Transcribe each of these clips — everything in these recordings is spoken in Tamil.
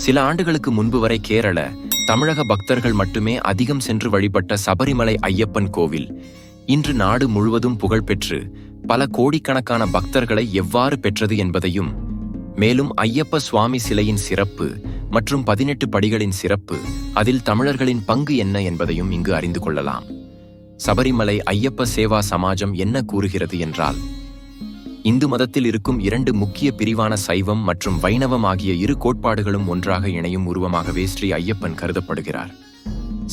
சில ஆண்டுகளுக்கு முன்பு வரை கேரள தமிழக பக்தர்கள் மட்டுமே அதிகம் சென்று வழிபட்ட சபரிமலை ஐயப்பன் கோவில். இன்று நாடு முழுவதும் புகழ்பெற்று பல கோடிக்கணக்கான பக்தர்களை எவ்வாறு பெற்றது என்பதையும் மேலும் ஐயப்ப சுவாமி சிலையின் சிறப்பு மற்றும் பதினெட்டு படிகளின் சிறப்பு அதில் தமிழர்களின் பங்கு என்ன என்பதையும் இங்கு அறிந்து கொள்ளலாம். சபரிமலை ஐயப்ப சேவா சமாஜம் என்ன கூறுகிறது என்றால் இந்து மதத்தில் இருக்கும் இரண்டு முக்கிய பிரிவான சைவம் மற்றும் வைணவம் ஆகிய இரு கோட்பாடுகளும் ஒன்றாக இணையும் உருவமாகவே ஸ்ரீ ஐயப்பன் கருதப்படுகிறார்.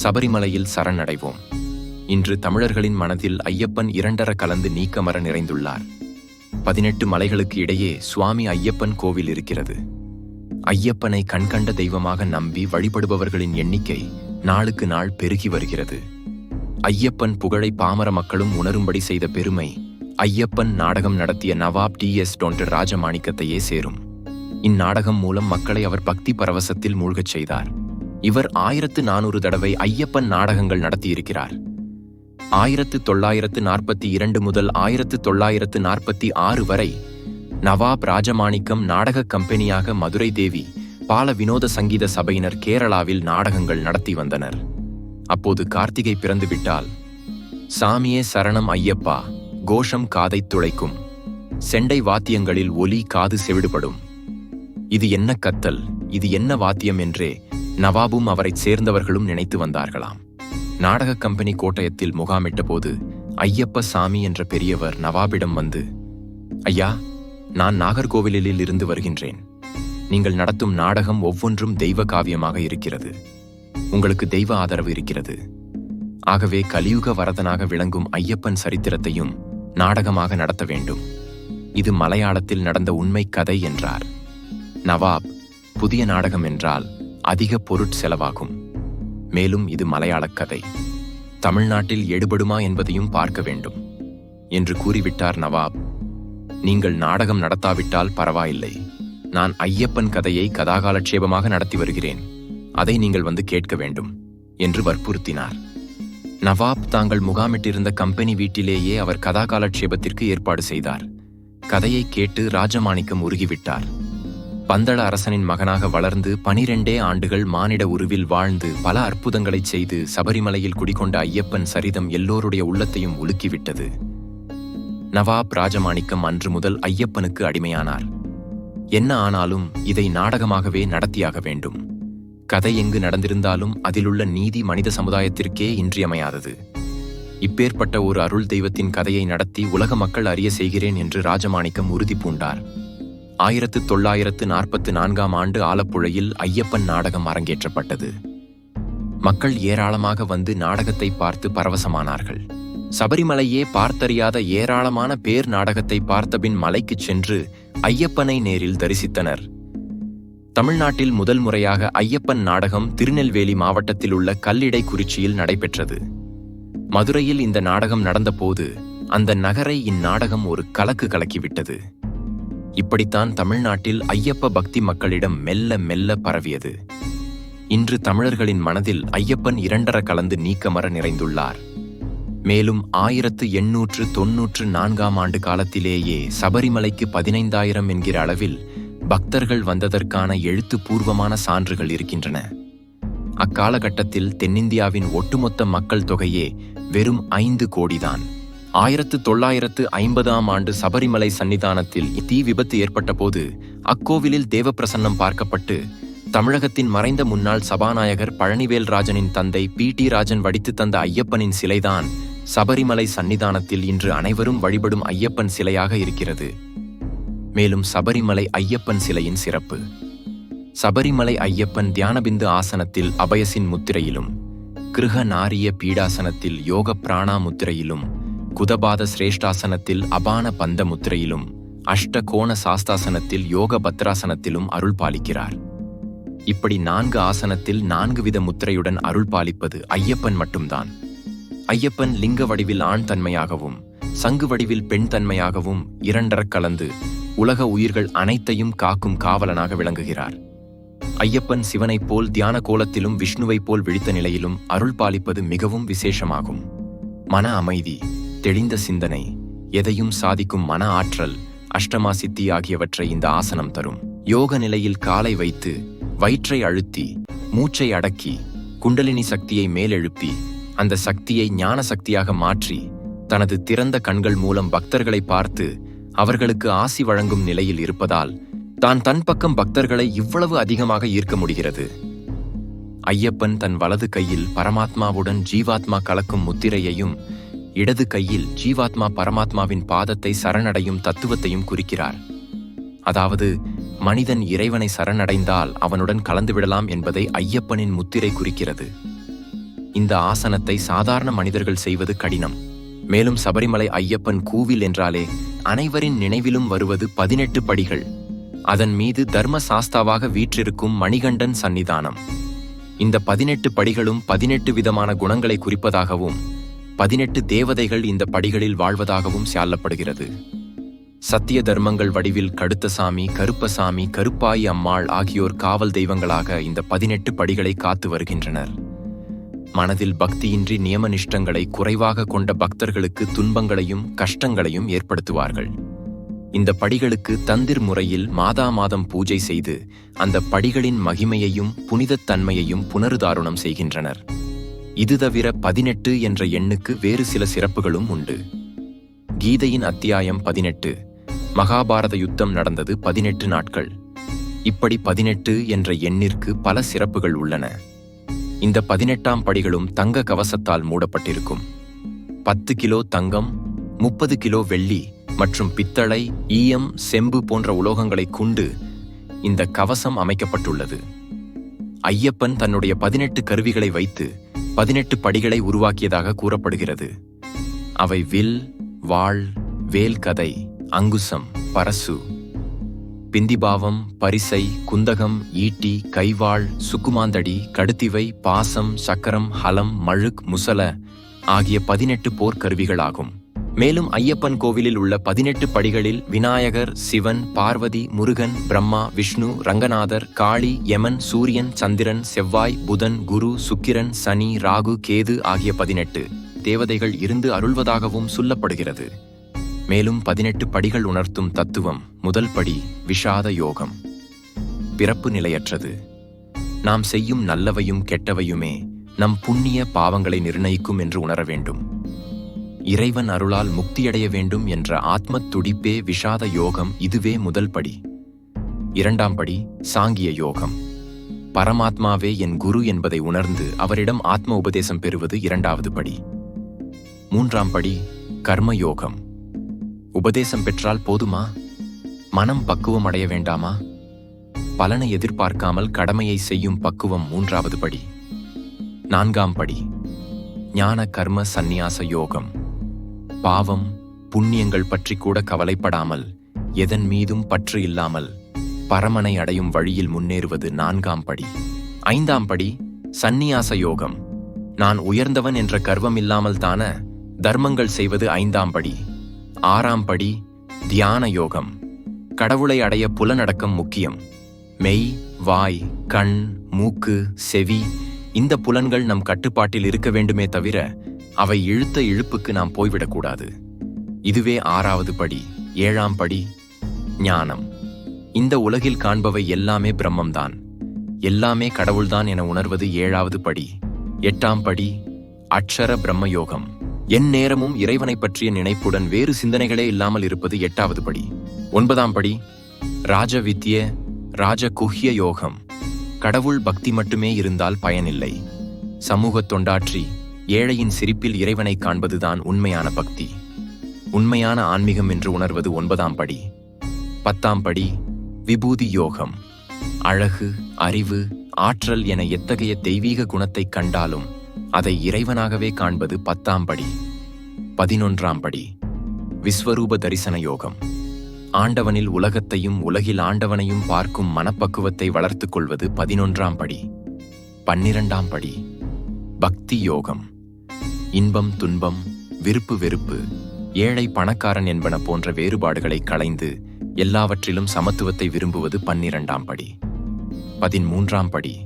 சபரிமலையில் சரணடைவோம். இன்று தமிழர்களின் மனதில் ஐயப்பன் இரண்டர கலந்து நீக்கமர நிறைந்துள்ளார். பதினெட்டு மலைகளுக்கு இடையே சுவாமி ஐயப்பன் கோவில் இருக்கிறது. ஐயப்பனை கண்கண்ட தெய்வமாக நம்பி வழிபடுபவர்களின் எண்ணிக்கை நாளுக்கு நாள் பெருகி வருகிறது. ஐயப்பன் புகழை பாமர மக்களும் உணரும்படி செய்த பெருமை ஐயப்பன் நாடகம் நடத்திய நவாப் டி எஸ் டொன்டர் ராஜமாணிக்கத்தையே சேரும். இந்நாடகம் மூலம் மக்களை அவர் பக்தி பரவசத்தில் மூழ்கச் செய்தார். இவர் ஆயிரத்து நானூறு தடவை ஐயப்பன் நாடகங்கள் நடத்தியிருக்கிறார். ஆயிரத்து தொள்ளாயிரத்து நாற்பத்தி இரண்டு முதல் ஆயிரத்து தொள்ளாயிரத்து நாற்பத்தி ஆறு வரை நவாப் ராஜமாணிக்கம் நாடக கம்பெனியாக மதுரை தேவி பால வினோத சங்கீத சபையினர் கேரளாவில் நாடகங்கள் நடத்தி வந்தனர். அப்போது கார்த்திகை பிறந்துவிட்டால் சாமியே சரணம் ஐயப்பா! கோஷம் காதைத் துளைக்கும். செண்டை வாத்தியங்களில் ஒலி காது செவிடுபடும். இது என்ன கத்தல் இது என்ன வாத்தியம் என்றே நவாபும் அவரைச் சேர்ந்தவர்களும் நினைத்து வந்தார்களாம். நாடக கம்பெனி கோட்டயத்தில் முகாமிட்ட போது ஐயப்ப சாமி என்ற பெரியவர் நவாபிடம் வந்து ஐயா நான் நாகர்கோவிலில் இருந்து வருகின்றேன். நீங்கள் நடத்தும் நாடகம் ஒவ்வொன்றும் தெய்வ காவியமாக இருக்கிறது. உங்களுக்கு தெய்வ ஆதரவு இருக்கிறது. ஆகவே கலியுக வரதனாக விளங்கும் ஐயப்பன் சரித்திரத்தையும் நாடகமாக நடத்த வேண்டும். இது மலையாளத்தில் நடந்த உண்மை கதை என்றார். நவாப் புதிய நாடகம் என்றால் அதிக பொருட்செலவாகும் மேலும் இது மலையாளக் கதை. தமிழ்நாட்டில் எடுபடுமா என்பதையும் பார்க்க வேண்டும். என்று கூறிவிட்டார் நவாப். நீங்கள் நாடகம் நடத்தாவிட்டால் பரவாயில்லை. நான் ஐயப்பன் கதையை கதாகாலட்சேபமாக நடத்தி வருகிறேன். அதை நீங்கள் வந்து கேட்க வேண்டும். என்று வற்புறுத்தினார். நவாப் தாங்கள் முகாமிட்டிருந்த கம்பெனி வீட்டிலேயே அவர் கதாகாலட்சேபத்திற்கு ஏற்பாடு செய்தார். கதையை கேட்டு ராஜமாணிக்கம் உருகிவிட்டார். பந்தள அரசனின் மகனாக வளர்ந்து பனிரெண்டே ஆண்டுகள் மானிட உருவில் வாழ்ந்து பல அற்புதங்களைச் செய்து சபரிமலையில் குடிகொண்ட ஐயப்பன் சரிதம் எல்லோருடைய உள்ளத்தையும் உலுக்கிவிட்டது. நவாப் ராஜமாணிக்கம் அன்று முதல் ஐயப்பனுக்கு அடிமையானார். என்ன ஆனாலும் இதை நாடகமாகவே நடத்தியாக வேண்டும். கதை எங்கு நடந்திருந்தாலும் அதிலுள்ள நீதி மனித சமுதாயத்திற்கே இன்றியமையாதது. இப்பேற்பட்ட ஒரு அருள் தெய்வத்தின் கதையை நடத்தி உலக மக்கள் அறிய செய்கிறேன் என்று ராஜமாணிக்கம் உறுதி பூண்டார். ஆயிரத்து தொள்ளாயிரத்து நாற்பத்து நான்காம் ஆண்டு ஆலப்புழையில் ஐயப்பன் நாடகம் அரங்கேற்றப்பட்டது. மக்கள் ஏராளமாக வந்து நாடகத்தை பார்த்து பரவசமானார்கள். சபரிமலையே பார்த்தறியாத ஏராளமான பேர் நாடகத்தை பார்த்தபின் மலைக்குச் சென்று ஐயப்பனை நேரில் தரிசித்தனர். தமிழ்நாட்டில் முதல் முறையாக ஐயப்பன் நாடகம் திருநெல்வேலி மாவட்டத்தில் உள்ள கல்லிடை குறிச்சியில் நடைபெற்றது. மதுரையில் இந்த நாடகம் நடந்தபோது அந்த நகரை இந்நாடகம் ஒரு கலக்கு கலக்கிவிட்டது. இப்படித்தான் தமிழ்நாட்டில் ஐயப்ப பக்தி மக்களிடம் மெல்ல மெல்ல பரவியது. இன்று தமிழர்களின் மனதில் ஐயப்பன் இரண்டர கலந்து நீக்கமர நிறைந்துள்ளார். மேலும் ஆயிரத்து எண்ணூற்று தொன்னூற்று நான்காம் ஆண்டு காலத்திலேயே சபரிமலைக்கு பதினைந்தாயிரம் என்கிற அளவில் பக்தர்கள் வந்ததற்கான எழுத்துப்பூர்வமான சான்றுகள் இருக்கின்றன. அக்காலகட்டத்தில் தென்னிந்தியாவின் ஒட்டுமொத்த மக்கள் தொகையே வெறும் ஐந்து கோடிதான். ஆயிரத்து தொள்ளாயிரத்து ஐம்பதாம் ஆண்டு சபரிமலை சன்னிதானத்தில் தீ விபத்து ஏற்பட்டபோது அக்கோவிலில் தேவப்பிரசன்னம் பார்க்கப்பட்டு தமிழகத்தின் மறைந்த முன்னாள் சபாநாயகர் பழனிவேல் ராஜனின் தந்தை பி டி ராஜன் வடித்து தந்த ஐயப்பனின் சிலைதான் சபரிமலை சன்னிதானத்தில் இன்று அனைவரும் வழிபடும் ஐயப்பன் சிலையாக இருக்கிறது. மேலும் சபரிமலை ஐயப்பன் சிலையின் சிறப்பு. சபரிமலை ஐயப்பன் தியானபிந்து ஆசனத்தில் அபயசின் முத்திரையிலும் கிருஹ நாரிய பீடாசனத்தில் யோக பிராணா முத்திரையிலும் குதபாத சிரேஷ்டாசனத்தில் அபான பந்த முத்திரையிலும் அஷ்ட கோண சாஸ்தாசனத்தில் யோக பத்ராசனத்திலும் அருள் பாலிக்கிறார். இப்படி நான்கு ஆசனத்தில் நான்கு வித முத்திரையுடன் அருள் பாலிப்பது ஐயப்பன் மட்டும்தான். ஐயப்பன் லிங்க வடிவில் ஆண் தன்மையாகவும் சங்கு வடிவில் பெண் தன்மையாகவும் இரண்டரக் கலந்து உலக உயிர்கள் அனைத்தையும் காக்கும் காவலனாக விளங்குகிறார். ஐயப்பன் சிவனைப் போல் தியான கோலத்திலும் விஷ்ணுவைப் போல் விழித்த நிலையிலும் அருள் பாலிப்பது மிகவும் விசேஷமாகும். மன அமைதி தெளிந்த சிந்தனை எதையும் சாதிக்கும் மன ஆற்றல் அஷ்டமா சித்தி ஆகியவற்றை இந்த ஆசனம் தரும். யோக நிலையில் காலை வைத்து வயிற்றை அழுத்தி மூச்சை அடக்கி குண்டலினி சக்தியை மேலெழுப்பி அந்த சக்தியை ஞான சக்தியாக மாற்றி தனது திறந்த கண்கள் மூலம் பக்தர்களை பார்த்து அவர்களுக்கு ஆசி வழங்கும் நிலையில் இருப்பதால் தான் தன் பக்கம் பக்தர்களை இவ்வளவு அதிகமாக ஈர்க்க முடிகிறது. ஐயப்பன் தன் வலது கையில் பரமாத்மாவுடன் ஜீவாத்மா கலக்கும் முத்திரையையும் இடது கையில் ஜீவாத்மா பரமாத்மாவின் பாதத்தை சரணடையும் தத்துவத்தையும் குறிக்கிறார். அதாவது மனிதன் இறைவனை சரணடைந்தால் அவனுடன் கலந்துவிடலாம் என்பதை ஐயப்பனின் முத்திரை குறிக்கிறது. இந்த ஆசனத்தை சாதாரண மனிதர்கள் செய்வது கடினம். மேலும் சபரிமலை ஐயப்பன் கூவில் என்றாலே அனைவரின் நினைவிலும் வருவது பதினெட்டு படிகள். அதன் மீது தர்ம சாஸ்தாவாக வீற்றிருக்கும் மணிகண்டன் சன்னிதானம் இந்த பதினெட்டு படிகளும் பதினெட்டு விதமான குணங்களை குறிப்பதாகவும் பதினெட்டு தேவதைகள் இந்த படிகளில் வாழ்வதாகவும் சொல்லப்படுகிறது. சத்திய தர்மங்கள் வடிவில் கடுத்தசாமி கருப்பசாமி கருப்பாயி அம்மாள் ஆகியோர் காவல் தெய்வங்களாக இந்த பதினெட்டு படிகளை காத்து வருகின்றனர். மனதில் பக்தியின்றி நியமனிஷ்டங்களை குறைவாக கொண்ட பக்தர்களுக்கு துன்பங்களையும் கஷ்டங்களையும் ஏற்படுத்துவார்கள். இந்த படிகளுக்கு தந்திர் முறையில் மாதா மாதம் பூஜை செய்து அந்த படிகளின் மகிமையையும் புனிதத் தன்மையையும் புனருதாரணம் செய்கின்றனர். இது தவிர பதினெட்டு என்ற எண்ணுக்கு வேறு சில சிறப்புகளும் உண்டு. கீதையின் அத்தியாயம் பதினெட்டு மகாபாரத யுத்தம் நடந்தது பதினெட்டு நாட்கள். இப்படி பதினெட்டு என்ற எண்ணிற்கு பல சிறப்புகள் உள்ளன. இந்த பதினெட்டாம் படிகளும் தங்க கவசத்தால் மூடப்பட்டிருக்கும். பத்து கிலோ தங்கம் முப்பது கிலோ வெள்ளி மற்றும் பித்தளை ஈயம் செம்பு போன்ற உலோகங்களை கொண்டு இந்த கவசம் அமைக்கப்பட்டுள்ளது. ஐயப்பன் தன்னுடைய பதினெட்டு கருவிகளை வைத்து பதினெட்டு படிகளை உருவாக்கியதாக கூறப்படுகிறது. அவை வில் வாள் வேல்கதை அங்குசம் பரசு பிந்திபாவம் பரிசை குந்தகம் ஈட்டி கைவாள் சுக்குமாந்தடி கடுத்திவை பாசம் சக்கரம் ஹலம் மழுக் முசல ஆகிய பதினெட்டு போர்க்கருவிகளாகும். மேலும் ஐயப்பன் கோவிலில் உள்ள பதினெட்டு படிகளில் விநாயகர் சிவன் பார்வதி முருகன் பிரம்மா விஷ்ணு ரங்கநாதர் காளி யமன் சூரியன் சந்திரன் செவ்வாய் புதன் குரு சுக்கிரன் சனி ராகு கேது ஆகிய பதினெட்டு. தேவதைகள் இருந்து அருள்வதாகவும் சொல்லப்படுகிறது. மேலும் பதினெட்டு படிகள் உணர்த்தும் தத்துவம் முதல் படி விஷாத யோகம். பிறப்பு நிலையற்றது. நாம் செய்யும் நல்லவையும் கெட்டவையுமே நம் புண்ணிய பாவங்களை நிர்ணயிக்கும் என்று உணர வேண்டும். இறைவன் அருளால் முக்தியடைய வேண்டும் என்ற ஆத்ம துடிப்பே விஷாத யோகம் இதுவே முதல் படி. இரண்டாம் படி சாங்கிய யோகம். பரமாத்மாவே என் குரு என்பதை உணர்ந்து அவரிடம் ஆத்ம உபதேசம் பெறுவது இரண்டாவது படி. மூன்றாம் படி கர்ம யோகம். உபதேசம் பெற்றால் போதுமா? மனம் பக்குவம் அடைய வேண்டாமா? பலனை எதிர்பார்க்காமல் கடமையை செய்யும் பக்குவம் மூன்றாவது படி. நான்காம் படி ஞான கர்ம சந்நியாச யோகம். பாவம் புண்ணியங்கள் பற்றி கூட கவலைப்படாமல் எதன் மீதும் பற்று இல்லாமல் பரமனை அடையும் வழியில் முன்னேறுவது நான்காம் படி. ஐந்தாம் படி சந்நியாச யோகம். நான் உயர்ந்தவன் என்ற கர்வம் இல்லாமல் தான தர்மங்கள் செய்வது ஐந்தாம் படி. ஆறாம் படி தியான யோகம். கடவுளை அடைய புலனடக்கம் முக்கியம். மெய் வாய் கண் மூக்கு செவி இந்த புலன்கள் நம் கட்டுப்பாட்டில் இருக்க வேண்டுமே தவிர அவை இழுத்த இழுப்புக்கு நாம் போய்விடக்கூடாது. இதுவே ஆறாவது படி ஏழாம் படி ஞானம். இந்த உலகில் காண்பவை எல்லாமே பிரம்மம்தான். எல்லாமே கடவுள்தான் என உணர்வது ஏழாவது படி எட்டாம் படி அக்ஷர பிரம்மயோகம். என் நேரமும் இறைவனை பற்றிய நினைப்புடன் வேறு சிந்தனைகளே இல்லாமல் இருப்பது எட்டாவது படி. ஒன்பதாம் படி ராஜவித்ய ராஜ குஹ்ய யோகம். கடவுள் பக்தி மட்டுமே இருந்தால் பயனில்லை. சமூகத் தொண்டாற்றி ஏழையின் சிரிப்பில் இறைவனை காண்பதுதான் உண்மையான பக்தி. உண்மையான ஆன்மீகம் என்று உணர்வது ஒன்பதாம் படி. பத்தாம் படி விபூதி யோகம். அழகு அறிவு ஆற்றல் என எத்தகைய தெய்வீக குணத்தைக் கண்டாலும் அதை இறைவனாகவே காண்பது பத்தாம் படி பதினொன்றாம் படி விஸ்வரூப தரிசன யோகம். ஆண்டவனில் உலகத்தையும் உலகில் ஆண்டவனையும் பார்க்கும் மனப்பக்குவத்தை வளர்த்துக் கொள்வது பதினொன்றாம் படி பன்னிரண்டாம் படி பக்தி யோகம். இன்பம் துன்பம் விருப்பு வெறுப்பு ஏழை பணக்காரன் என்பன போன்ற வேறுபாடுகளை களைந்து எல்லாவற்றிலும் சமத்துவத்தை விரும்புவது பன்னிரண்டாம் படி. பதிமூன்றாம் படி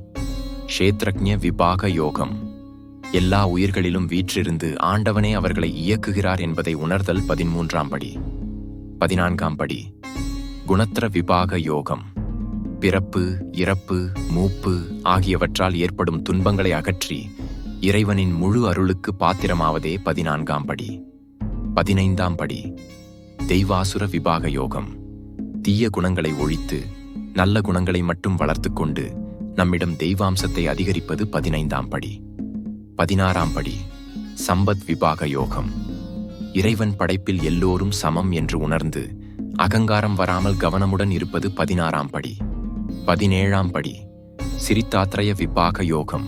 க்ஷேத்ரஜ்ஞ விபாக யோகம். எல்லா உயிர்களிலும் வீற்றிருந்து ஆண்டவனே அவர்களை இயக்குகிறார் என்பதை உணர்தல் பதிமூன்றாம் படி. பதினான்காம் படி. குணத்திர விபாக யோகம். பிறப்பு இறப்பு மூப்பு ஆகியவற்றால் ஏற்படும் துன்பங்களை அகற்றி இறைவனின் முழு அருளுக்கு பாத்திரமாவதே பதினான்காம் படி. பதினைந்தாம் படி. தெய்வாசுர விபாக யோகம். தீய குணங்களை ஒழித்து நல்ல குணங்களை மட்டும் வளர்த்து கொண்டு நம்மிடம் தெய்வாம்சத்தை அதிகரிப்பது பதினைந்தாம் படி. பதினாறாம் படி சம்பத் விபாக யோகம். இறைவன் படைப்பில் எல்லோரும் சமம் என்று உணர்ந்து அகங்காரம் வராமல் கவனமுடன் இருப்பது பதினாறாம் படி. பதினேழாம் படி சிரித்தாத்ரய விபாக யோகம்.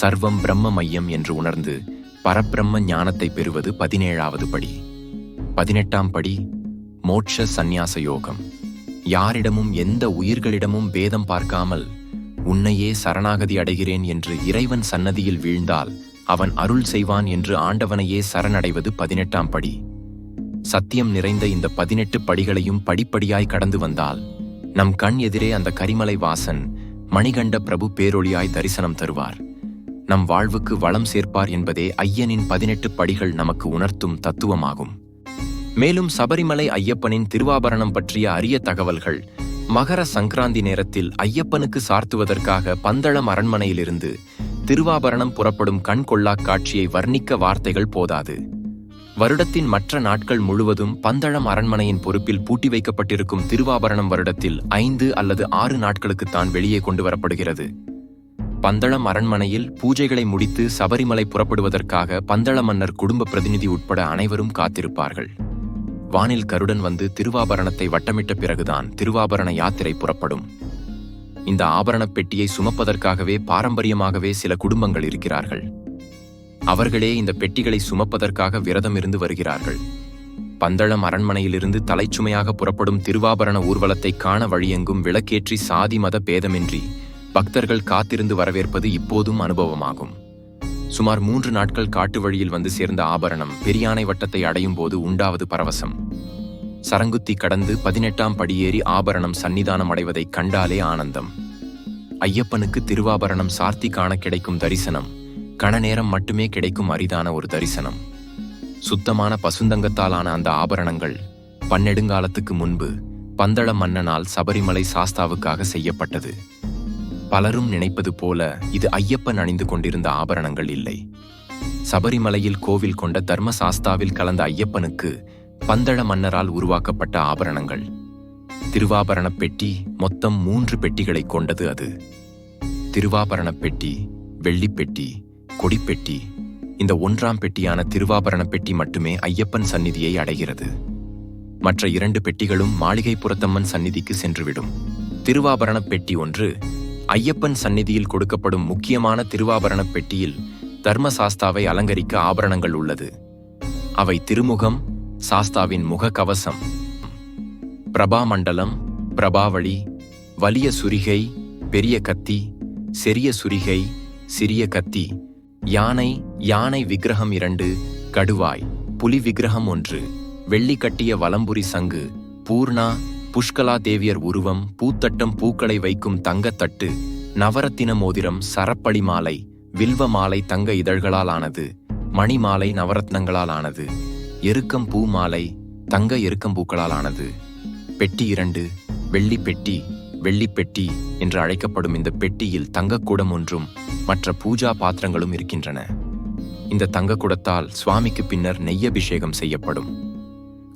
சர்வம் பிரம்ம மையம் என்று உணர்ந்து பரபிரம்ம ஞானத்தை பெறுவது பதினேழாவது படி. பதினெட்டாம் படி மோட்ச சந்நியாச யோகம். யாரிடமும் எந்த உயிர்களிடமும் பேதம் பார்க்காமல் உன்னையே சரணாகதி அடைகிறேன் என்று இறைவன் சன்னதியில் வீழ்ந்தால் அவன் அருள் செய்வான் என்று ஆண்டவனையே சரணடைவது பதினெட்டாம் படி. சத்தியம் நிறைந்த இந்த பதினெட்டு படிகளையும் படிப்படியாய் கடந்து வந்தால் நம் கண் எதிரே அந்த கரிமலை வாசன் மணிகண்ட பிரபு பேரொழியாய் தரிசனம் தருவார். நம் வாழ்வுக்கு வளம் சேர்ப்பார் என்பதே ஐயனின் பதினெட்டு படிகள் நமக்கு உணர்த்தும் தத்துவமாகும். மேலும் சபரிமலை ஐயப்பனின் திருவாபரணம் பற்றிய அரிய தகவல்கள் மகர சங்கராந்தி நேரத்தில் ஐயப்பனுக்கு சார்த்துவதற்காக பந்தளம் அரண்மனையிலிருந்து திருவாபரணம் புறப்படும் கண்கொள்ளாக் காட்சியை வர்ணிக்க வார்த்தைகள் போதாது. வருடத்தின் மற்ற நாட்கள் முழுவதும் பந்தளம் அரண்மனையின் பொறுப்பில் பூட்டி வைக்கப்பட்டிருக்கும் திருவாபரணம் வருடத்தில் ஐந்து அல்லது ஆறு நாட்களுக்குத்தான் வெளியே கொண்டு வரப்படுகிறது. பந்தளம் அரண்மனையில் பூஜைகளை முடித்து சபரிமலை புறப்படுவதற்காக பந்தள மன்னர் குடும்ப பிரதிநிதி உட்பட அனைவரும் காத்திருப்பார்கள். வானில் கருடன் வந்து திருவாபரணத்தை வட்டமிட்ட பிறகுதான் திருவாபரண யாத்திரை புறப்படும். இந்த ஆபரணப் பெட்டியை சுமப்பதற்காகவே பாரம்பரியமாகவே சில குடும்பங்கள் இருக்கிறார்கள். அவர்களே இந்த பெட்டிகளை சுமப்பதற்காக விரதம் இருந்து வருகிறார்கள். பந்தளம் அரண்மனையிலிருந்து தலைச்சுமையாக புறப்படும் திருவாபரண ஊர்வலத்தை காண வழியெங்கும் விளக்கேற்றி சாதி மத பேதமின்றி பக்தர்கள் காத்திருந்து வரவேற்பது இப்போதும் அனுபவமாகும். சுமார் மூன்று நாட்கள் காட்டு வழியில் வந்து சேர்ந்த ஆபரணம் பெரியானை வட்டத்தை அடையும் போது உண்டாவது பரவசம். சரங்குத்தி கடந்து பதினெட்டாம் படியேறி ஆபரணம் சன்னிதானம் அடைவதைக் கண்டாலே ஆனந்தம். ஐயப்பனுக்கு திருவாபரணம் சார்த்தி காண கிடைக்கும் தரிசனம் கணநேரம் மட்டுமே கிடைக்கும் அரிதான ஒரு தரிசனம். சுத்தமான பசுந்தங்கத்தாலான அந்த ஆபரணங்கள் பன்னெடுங்காலத்துக்கு முன்பு பந்தள மன்னனால் சபரிமலை சாஸ்தாவுக்காக செய்யப்பட்டது. பலரும் நினைப்பது போல இது ஐயப்பன் அணிந்து கொண்டிருந்த ஆபரணங்கள் இல்லை. சபரிமலையில் கோவில் கொண்ட தர்ம சாஸ்தாவில் கலந்த ஐயப்பனுக்கு பந்தள மன்னரால் உருவாக்கப்பட்ட ஆபரணங்கள். திருவாபரணப் பெட்டி மொத்தம் மூன்று பெட்டிகளை கொண்டது அது. திருவாபரணப் பெட்டி வெள்ளிப்பெட்டி கொடிப்பெட்டி இந்த ஒன்றாம் பெட்டியான திருவாபரணப் பெட்டி மட்டுமே ஐயப்பன் சந்நிதியை அடைகிறது. மற்ற இரண்டு பெட்டிகளும் மாளிகை புறத்தம்மன் சந்நிதிக்கு சென்றுவிடும். திருவாபரணப் பெட்டி ஒன்று ஐயப்பன் சந்நிதியில் கொடுக்கப்படும் முக்கியமான திருவாபரணப் பெட்டியில் தர்மசாஸ்தாவை அலங்கரிக்க ஆபரணங்கள் உள்ளது. அவை திருமுகம் சாஸ்தாவின் முகக்கவசம் பிரபாமண்டலம் பிரபாவளி வலிய சுரிகை பெரிய கத்தி செரிய சுரிகை சிறிய கத்தி யானை யானை விக்கிரகம் இரண்டு கடுவாய் புலி விக்கிரகம் ஒன்று வெள்ளி கட்டிய வலம்புரி சங்கு பூர்ணா புஷ்கலா தேவியர் உருவம் பூத்தட்டம் பூக்களை வைக்கும் தங்கத்தட்டு நவரத்தின மோதிரம் சரப்பளி மாலை வில்வ மாலை தங்க இதழ்களால் ஆனது மணி மாலை நவரத்னங்களால் ஆனது எருக்கம் பூ மாலை தங்க எருக்கம் பூக்களால் ஆனது பெட்டி இரண்டு வெள்ளி பெட்டி வெள்ளிப் பெட்டி என்று அழைக்கப்படும் இந்த பெட்டியில் தங்கக்கூடம் ஒன்றும் மற்ற பூஜா பாத்திரங்களும் இருக்கின்றன. இந்த தங்கக்கூடத்தால் சுவாமிக்கு பின்னர் நெய்யபிஷேகம் செய்யப்படும்.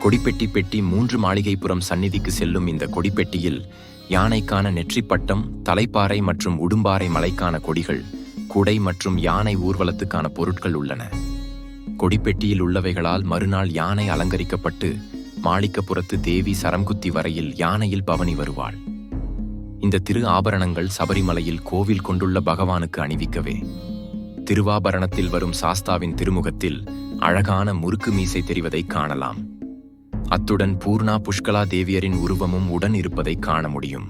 கொடிப்பெட்டி பெட்டி மூன்று மாளிகைப்புறம் சந்நிதிக்கு செல்லும் இந்த கொடிப்பெட்டியில் யானைக்கான நெற்றிப்பட்டம் தலைப்பாறை மற்றும் உடும்பாறை மலைக்கான கொடிகள் குடை மற்றும் யானை ஊர்வலத்துக்கான பொருட்கள் உள்ளன. கொடிப்பெட்டியில் உள்ளவைகளால் மறுநாள் யானை அலங்கரிக்கப்பட்டு மாளிகப்புறத்து தேவி சரம்குத்தி வரையில் யானையில் பவனி வருவாள். இந்த திரு ஆபரணங்கள் சபரிமலையில் கோவில் கொண்டுள்ள பகவானுக்கு அணிவிக்கவே. திருவாபரணத்தில் வரும் சாஸ்தாவின் திருமுகத்தில் அழகான முறுக்கு மீசை தெரிவதைக் காணலாம். அத்துடன் பூர்ணா புஷ்கலா தேவியரின் உருவமும் உடன் இருப்பதை காண முடியும்.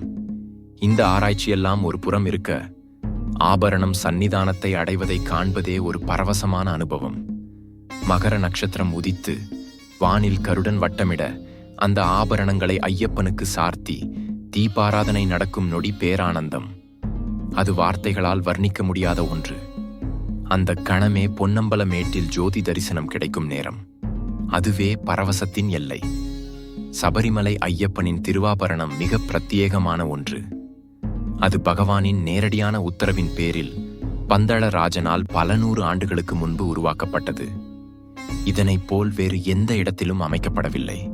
இந்த ஆராய்ச்சியெல்லாம் ஒரு புறம் இருக்க ஆபரணம் சந்நிதானத்தை அடைவதை காண்பதே ஒரு பரவசமான அனுபவம். மகர நட்சத்திரம் உதித்து வானில் கருடன் வட்டமிட அந்த ஆபரணங்களை ஐயப்பனுக்கு சார்த்தி தீபாராதனை நடக்கும் நொடி பேரானந்தம். அது வார்த்தைகளால் வர்ணிக்க முடியாத ஒன்று. அந்த கணமே பொன்னம்பல மேட்டில் ஜோதி தரிசனம் கிடைக்கும் நேரம். அதுவே பரவசத்தின் எல்லை. சபரிமலை ஐயப்பனின் திருவாபரணம் மிக பிரத்யேகமான ஒன்று. அது பகவானின் நேரடியான உத்தரவின் பேரில் பந்தள ராஜனால் பல நூறு ஆண்டுகளுக்கு முன்பு உருவாக்கப்பட்டது. இதனைப் போல் வேறு எந்த இடத்திலும் அமைக்கப்படவில்லை.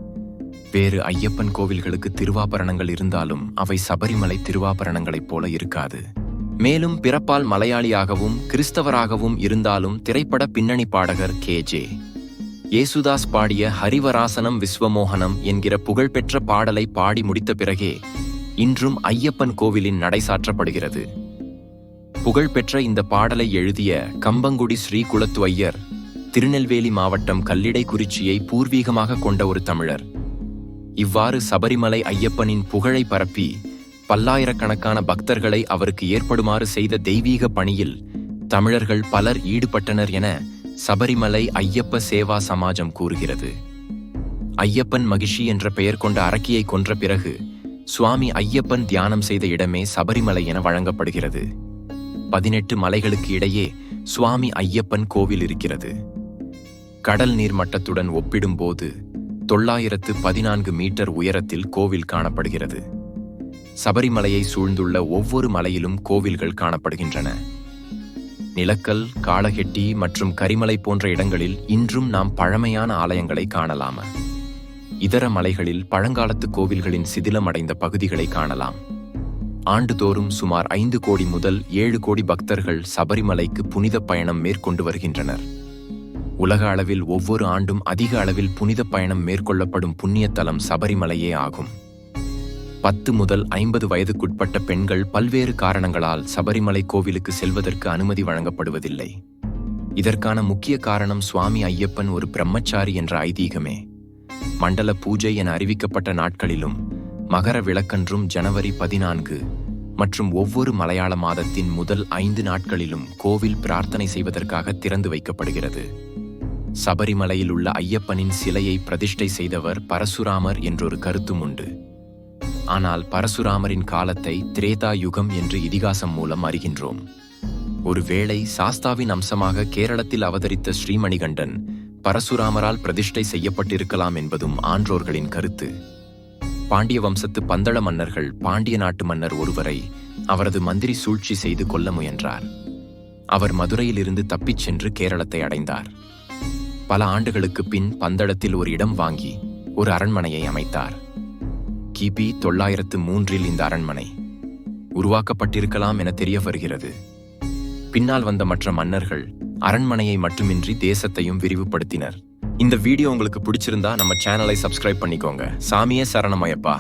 வேறு ஐயப்பன் கோவில்களுக்கு திருவாபரணங்கள் இருந்தாலும் அவை சபரிமலை திருவாபரணங்களைப் போல இருக்காது. மேலும் பிறப்பால் மலையாளியாகவும் கிறிஸ்தவராகவும் இருந்தாலும் திரைப்பட பின்னணி பாடகர் கே. ஜே. ஏசுதாஸ் பாடிய ஹரிவராசனம் விஸ்வமோகனம் என்கிற புகழ்பெற்ற பாடலை பாடி முடித்த பிறகே இன்றும் ஐயப்பன் கோவிலின் நடை சாற்றப்படுகிறது. புகழ்பெற்ற இந்த பாடலை எழுதிய கம்பங்குடி ஸ்ரீகுலத்துவையர் ஐயர் திருநெல்வேலி மாவட்டம் கல்லிடைக்குறிச்சியை பூர்வீகமாக கொண்ட ஒரு தமிழர். இவ்வாறு சபரிமலை ஐயப்பனின் புகழை பரப்பி பல்லாயிரக்கணக்கான பக்தர்களை அவருக்கு ஏற்படுமாறு செய்த தெய்வீக பணியில் தமிழர்கள் பலர் ஈடுபட்டனர் என சபரிமலை ஐயப்ப சேவா சமாஜம் கூறுகிறது. ஐயப்பன் மகிஷி என்ற பெயர் கொண்ட அரக்கியை கொன்ற பிறகு சுவாமி ஐயப்பன் தியானம் செய்த இடமே சபரிமலை என வழங்கப்படுகிறது. பதினெட்டு மலைகளுக்கு இடையே சுவாமி ஐயப்பன் கோவில் இருக்கிறது. கடல் நீர் மட்டத்துடன் ஒப்பிடும்போது தொள்ளாயிரத்து பதினான்கு மீட்டர் உயரத்தில் கோவில் காணப்படுகிறது. சபரிமலையை சூழ்ந்துள்ள ஒவ்வொரு மலையிலும் கோவில்கள் காணப்படுகின்றன. நிலக்கல் காளகெட்டி மற்றும் கரிமலை போன்ற இடங்களில் இன்றும் நாம் பழமையான ஆலயங்களை காணலாம்? இதர மலைகளில் பழங்காலத்து கோவில்களின் சிதிலமடைந்த பகுதிகளை காணலாம். ஆண்டுதோறும் சுமார் ஐந்து கோடி முதல் ஏழு கோடி பக்தர்கள் சபரிமலைக்கு புனித பயணம் மேற்கொண்டு வருகின்றனர். உலக அளவில் ஒவ்வொரு ஆண்டும் அதிக அளவில் புனித பயணம் மேற்கொள்ளப்படும் புண்ணியத்தலம் சபரிமலையே ஆகும். பத்து முதல் ஐம்பது வயதுக்குட்பட்ட பெண்கள் பல்வேறு காரணங்களால் சபரிமலை கோவிலுக்கு செல்வதற்கு அனுமதி வழங்கப்படுவதில்லை. இதற்கான முக்கிய காரணம் சுவாமி ஐயப்பன் ஒரு பிரம்மச்சாரி என்ற ஐதீகமே. மண்டல பூஜை என அறிவிக்கப்பட்ட நாட்களிலும் மகர விளக்கன்றும் ஜனவரி பதினான்கு மற்றும் ஒவ்வொரு மலையாள மாதத்தின் முதல் ஐந்து நாட்களிலும் கோவில் பிரார்த்தனை செய்வதற்காக திறந்து வைக்கப்படுகிறது. சபரிமலையில் உள்ள ஐயப்பனின் சிலையை பிரதிஷ்டை செய்தவர் பரசுராமர் என்றொரு கருத்தும் உண்டு. ஆனால் பரசுராமரின் காலத்தை திரேதா யுகம் என்று இதிகாசம் மூலம் அறிகின்றோம். ஒருவேளை சாஸ்தாவின் அம்சமாக கேரளத்தில் அவதரித்த ஸ்ரீமணிகண்டன் பரசுராமரால் பிரதிஷ்டை செய்யப்பட்டிருக்கலாம் என்பதும் ஆன்றோர்களின் கருத்து. பாண்டிய வம்சத்து பந்தள மன்னர்கள் பாண்டிய நாட்டு மன்னர் ஒருவரை அவரது மந்திரி சூழ்ச்சி செய்து கொல்ல முயன்றார். அவர் மதுரையிலிருந்து தப்பிச் சென்று கேரளத்தை அடைந்தார். பல ஆண்டுகளுக்குப் பின் பந்தளத்தில் ஒரு இடம் வாங்கி ஒரு அரண்மனையை அமைத்தார். கிபி தொள்ளாயிரத்து மூன்றில் இந்த அரண்மனை உருவாக்கப்பட்டிருக்கலாம் என தெரிய வருகிறது. பின்னால் வந்த மற்ற மன்னர்கள் அரண்மனையை மட்டுமின்றி தேசத்தையும் விரிவுபடுத்தினர். இந்த வீடியோ உங்களுக்கு பிடிச்சிருந்தா நம்ம சேனலை சப்ஸ்கிரைப் பண்ணிக்கோங்க. சாமியே சரணமயப்பா